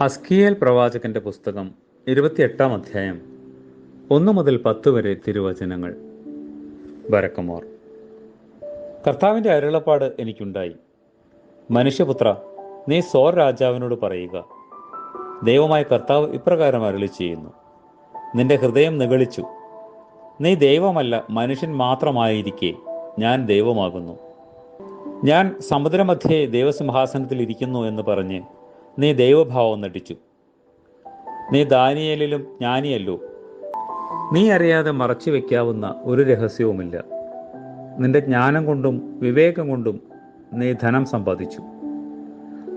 ഹസ്കിയേൽ പ്രവാചകന്റെ പുസ്തകം ഇരുപത്തിയെട്ടാം അധ്യായം ഒന്ന് മുതൽ പത്ത് വരെ തിരുവചനങ്ങൾ. ബരക്കമോർ കർത്താവിന്റെ അരുളപ്പാട് എനിക്കുണ്ടായി. മനുഷ്യപുത്ര നീ സോർ രാജാവിനോട് പറയുക. ദൈവമായ കർത്താവ് ഇപ്രകാരം അരുളി ചെയ്യുന്നു നിന്റെ ഹൃദയം നിഗളിച്ചു. നീ ദൈവമല്ല മനുഷ്യൻ മാത്രമായിരിക്കെ ഞാൻ ദൈവമാകുന്നു. ഞാൻ സമുദ്രമധ്യേ ദൈവസിംഹാസനത്തിൽ ഇരിക്കുന്നു എന്ന് പറഞ്ഞ് നീ ദൈവഭാവം നടിച്ചു. നീ ദാനിയലിലും ജ്ഞാനിയല്ലോ നീ അറിയാതെ മറച്ചു വയ്ക്കാവുന്ന ഒരു രഹസ്യവുമില്ല. നിന്റെ ജ്ഞാനം കൊണ്ടും വിവേകം കൊണ്ടും നീ ധനം സമ്പാദിച്ചു.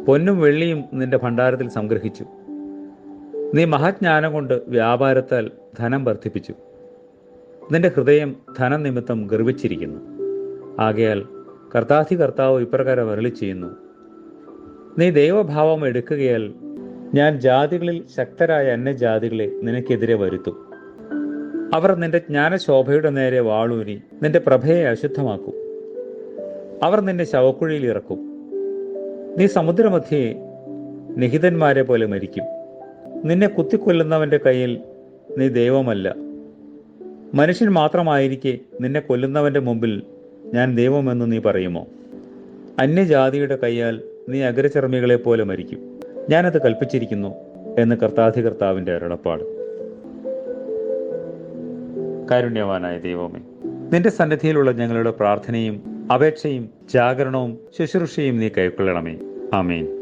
പൊന്നും വെള്ളിയും നിന്റെ ഭണ്ഡാരത്തിൽ സംഗ്രഹിച്ചു. നീ മഹാജ്ഞാനം കൊണ്ട് വ്യാപാരത്താൽ ധനം വർദ്ധിപ്പിച്ചു. നിന്റെ ഹൃദയം ധനം ധനനിമിത്തം ഗർവിച്ചിരിക്കുന്നു. ആകയാൽ കർത്താധി കർത്താവ് ഇപ്രകാരം അരളി ചെയ്യുന്നു നീ ദൈവഭാവം എടുക്കുകയാൽ ഞാൻ ജാതികളിൽ ശക്തരായ അന്യജാതികളെ നിനക്കെതിരെ വരുത്തും. അവർ നിന്റെ ജ്ഞാനശോഭയുടെ നേരെ വാളൂരി നിന്റെ പ്രഭയെ അശുദ്ധമാക്കും. അവർ നിന്നെ ശവക്കുഴിയിൽ ഇറക്കും. നീ സമുദ്രമധ്യയെ നിഹിതന്മാരെ പോലെ മരിക്കും. നിന്നെ കുത്തിക്കൊല്ലുന്നവന്റെ കയ്യിൽ നീ ദൈവമല്ല. മനുഷ്യൻ മാത്രമായിരിക്കെ നിന്നെ കൊല്ലുന്നവന്റെ മുമ്പിൽ ഞാൻ ദൈവമെന്ന് നീ പറയുമോ? അന്യജാതിയുടെ കൈയാൽ നീ അഗ്രചർമ്മികളെ പോലെ മരിക്കും. ഞാനത് കൽപ്പിച്ചിരിക്കുന്നു എന്ന് കർത്താധികർത്താവിന്റെ അരുളപ്പാട്. കാരുണ്യവാനായ ദൈവമേ നിന്റെ സന്നിധിയിലുള്ള ഞങ്ങളുടെ പ്രാർത്ഥനയും അപേക്ഷയും ജാഗരണവും ശുശ്രൂഷയും നീ കൈക്കൊള്ളണമേ. ആമേൻ.